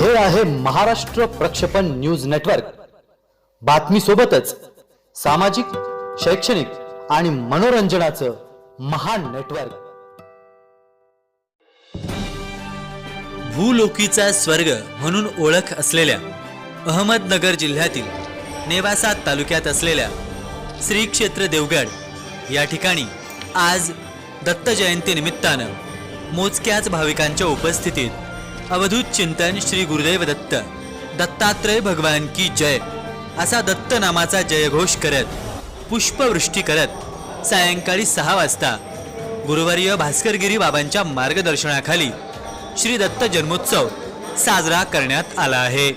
हे आहे महाराष्ट्र प्रक्षेपण न्यूज नेटवर्क. बातमी सोबतच सामाजिक शैक्षणिक आणि मनोरंजनाचं महान नेटवर्क. भूलोकीचा स्वर्ग म्हणून ओळख असलेल्या अहमदनगर जिल्ह्यातील नेवासा तालुक्यात असलेल्या श्री क्षेत्र देवगड या ठिकाणी आज दत्त जयंती निमित्तानं मोजक्याच भाविकांच्या उपस्थितीत अवधूत चिंतन श्री गुरुदेव दत्त. दत्तात्रय भगवान की जय. असा दत्त नामाचा जयघोष करत पुष्पवृष्टी करत सायंकाळी सहा वाजता गुरुवर्य भास्करगिरी बाबांच्या मार्गदर्शनाखाली श्री दत्त जन्मोत्सव साजरा करण्यात आला आहे.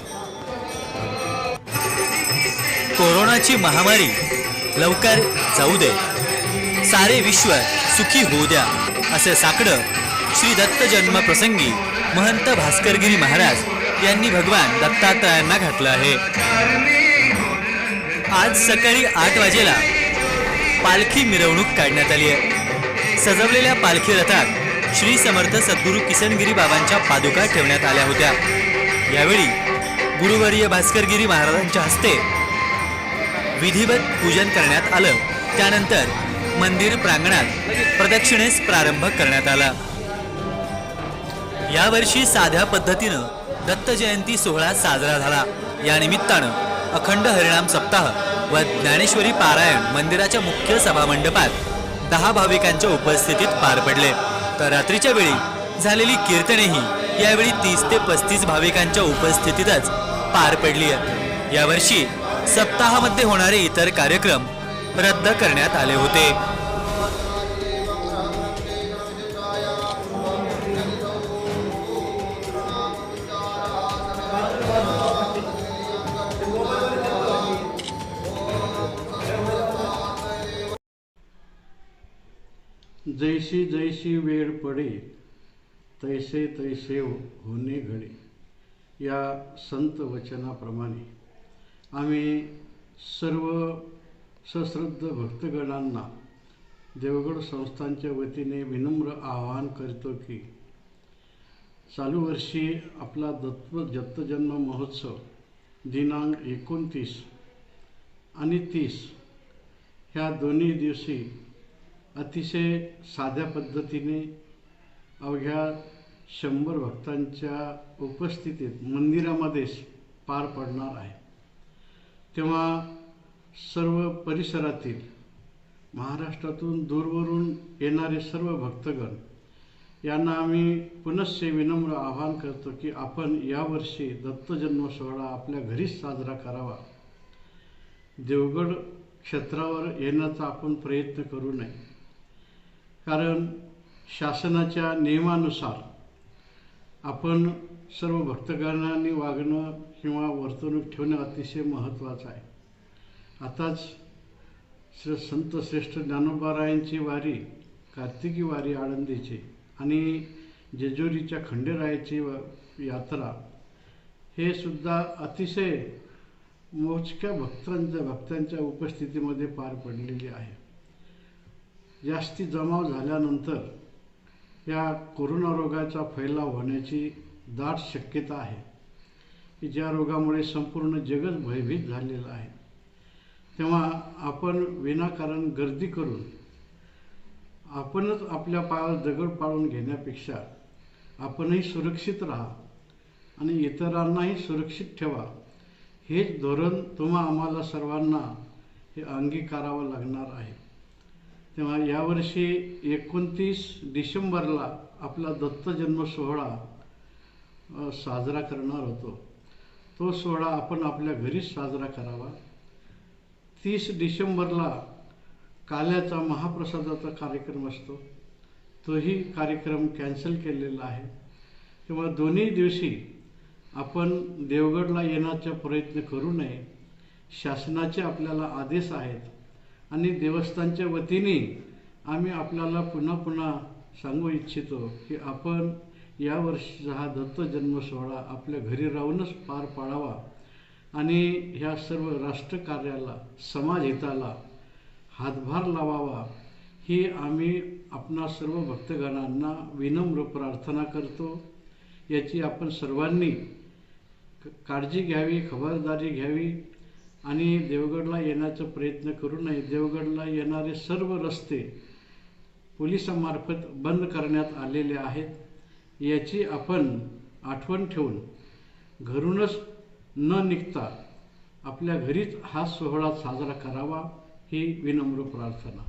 कोरोनाची महामारी लवकर जाऊ दे. सारे विश्व सुखी होऊ द्या असे साकडं श्री दत्त जन्म प्रसंगी महंत भास्करगिरी महाराज यांनी भगवान दत्तात्रयांना घातलं आहे. आज सकाळी आठ वाजेला पालखी मिरवणूक काढण्यात आली आहे. सजवलेल्या पालखी रथात श्री समर्थ सद्गुरू किसनगिरी बाबांच्या पादुका ठेवण्यात आल्या होत्या. यावेळी गुरुवर्य भास्करगिरी महाराजांच्या हस्ते विधिवत पूजन करण्यात आलं. त्यानंतर मंदिर प्रांगणात प्रदक्षिणेस प्रारंभ करण्यात आला. यावर्षी साध्या पद्धतीनं दत्त जयंती सोहळा साजरा झाला. या निमित्तानं अखंड हरिणाम सप्ताह व ज्ञानेश्वरी पारायण मंदिराच्या मुख्य सभामंडपात दहा भाविकांच्या उपस्थितीत पार पडले. तर रात्रीच्या वेळी झालेली कीर्तनेही यावेळी तीस ते पस्तीस भाविकांच्या उपस्थितीतच पार पडली आहे. यावर्षी सप्ताहामध्ये होणारे इतर कार्यक्रम रद्द करण्यात आले होते. जैशी जैशी वेळ पडे तैसे तैसे होणे घडे। या संत वचनाप्रमाणे आम्ही सर्व सश्रद्ध भक्तगणांना देवगड संस्थांच्या वतीने विनम्र आवाहन करतो की चालू वर्षी आपला दत्त दत्तजन्म महोत्सव दिनांक एकोणतीस आणि तीस ह्या दोन्ही दिवशी अतिशय साध्या पद्धतीने अवघ्या शंभर भक्तांच्या उपस्थितीत मंदिरामध्येच पार पडणार आहे. तेव्हा सर्व परिसरातील महाराष्ट्रातून दूरवरून येणारे सर्व भक्तगण यांना आम्ही पुनश्च विनम्र आवाहन करतो की आपण यावर्षी दत्तजन्म सोहळा आपल्या घरीच साजरा करावा. देवगड क्षेत्रावर येण्याचा आपण प्रयत्न करू नये. कारण शासनाच्या नियमानुसार आपण सर्व भक्तगणांनी वागणं किंवा वर्तणूक ठेवणं अतिशय महत्त्वाचं आहे. आताच श्र संत श्रेष्ठ ज्ञानोबारायांची वारी कार्तिकी वारी आळंदीची आणि जेजुरीच्या खंडेरायाची व यात्रा हे सुद्धा अतिशय मोजक्या भक्तांच्या भक्तांच्या उपस्थितीमध्ये पार पडलेली आहे. जास्ती जमाव झाल्यानंतर या कोरोना रोगाचा फैलाव होण्याची दाट शक्यता आहे. की ज्या रोगामुळे संपूर्ण जगच भयभीत झालेलं आहे. तेव्हा आपण विनाकारण गर्दी करून आपणच आपल्या पायावर दगड पाळून घेण्यापेक्षा आपणही सुरक्षित राहा आणि इतरांनाही सुरक्षित ठेवा. हेच धोरण तुम्हा आम्हाला सर्वांना हे अंगीकारावं लागणार आहे. तेव्हा यावर्षी एकोणतीस डिसेंबरला आपला दत्तजन्म सोहळा साजरा करणार होतो. तो सोहळा आपण आपल्या घरीच साजरा करावा. तीस डिसेंबरला काल्याचा महाप्रसादाचा कार्यक्रम असतो. तोही कार्यक्रम कॅन्सल केलेला आहे. तेव्हा दोन्ही दिवशी आपण देवगडला येण्याचा प्रयत्न करू नये. शासनाचे आपल्याला आदेश आहेत. आणि देवस्थानच्या वतीने आम्ही आपल्याला पुन्हा पुन्हा सांगू इच्छितो की आपण यावर्षीचा हा दत्त जन्म सोहळा आपल्या घरी राहूनच पार पाडावा आणि ह्या सर्व राष्ट्रकार्याला समाजहिताला हातभार लावावा ही आम्ही आपणा सर्व भक्तगणांना विनम्र प्रार्थना करतो. याची आपण सर्वांनी काळजी घ्यावी खबरदारी घ्यावी. आणि देवगडला येण्याचा प्रयत्न करू नये. देवगडला येणारे सर्व रस्ते पोलिसांमार्फत बंद करण्यात आलेले आहेत. याची आपण आठवण ठेवून घरूनच न निघता आपल्या घरीच हा सोहळा साजरा करावा ही विनम्र प्रार्थना.